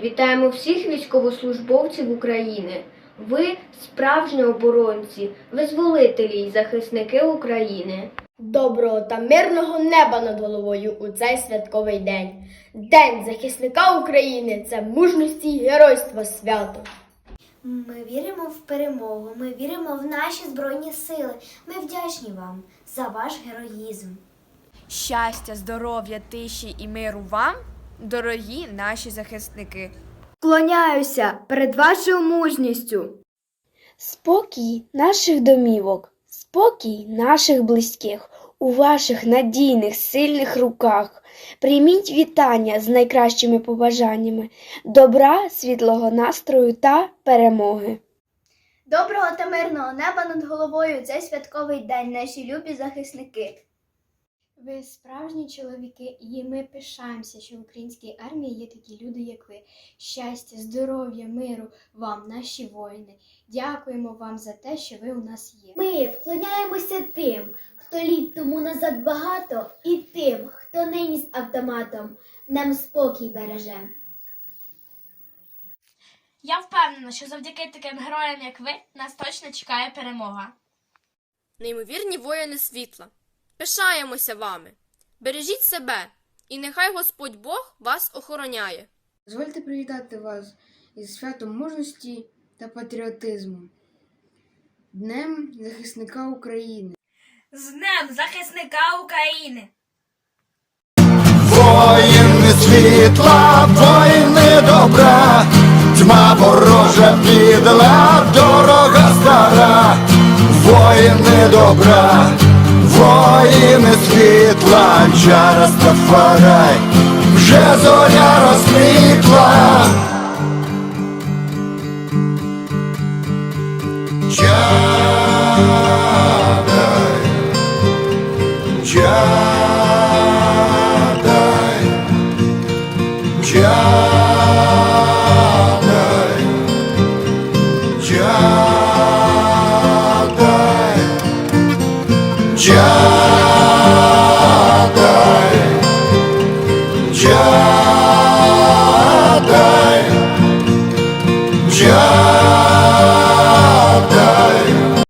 Вітаємо всіх військовослужбовців України. Ви справжні оборонці, визволителі і захисники України. Доброго та мирного неба над головою у цей святковий день. День захисника України це мужності і геройства свято. Ми віримо в перемогу, ми віримо в наші збройні сили. Ми вдячні вам за ваш героїзм. Щастя, здоров'я, тиші і миру вам, дорогі наші захисники. Вклоняюся перед вашою мужністю. Спокій наших домівок, спокій наших близьких у ваших надійних, сильних руках. Прийміть вітання з найкращими побажаннями, добра, світлого настрою та перемоги. Доброго та мирного неба над головою цей святковий день, наші любі захисники. Ви справжні чоловіки, і ми пишаємося, що в українській армії є такі люди, як ви. Щастя, здоров'я, миру вам, наші воїни. Дякуємо вам за те, що ви у нас є. Ми вклоняємося тим, хто літ тому назад багато, і тим, хто нині з автоматом нам спокій береже. Я впевнена, що завдяки таким героям, як ви, нас точно чекає перемога. Неймовірні воїни світла. Пишаємося вами. Бережіть себе, і нехай Господь Бог вас охороняє. Дозвольте привітати вас із святом мужності та патріотизму, Днем захисника України. З Днем захисника України! Воїни світла, воїни добра, тьма ворожа підла, дорога стара, воїни добра, воїни світла, Джарас та фарай, вже зоря розквітла. Чадай, чадай, чадай.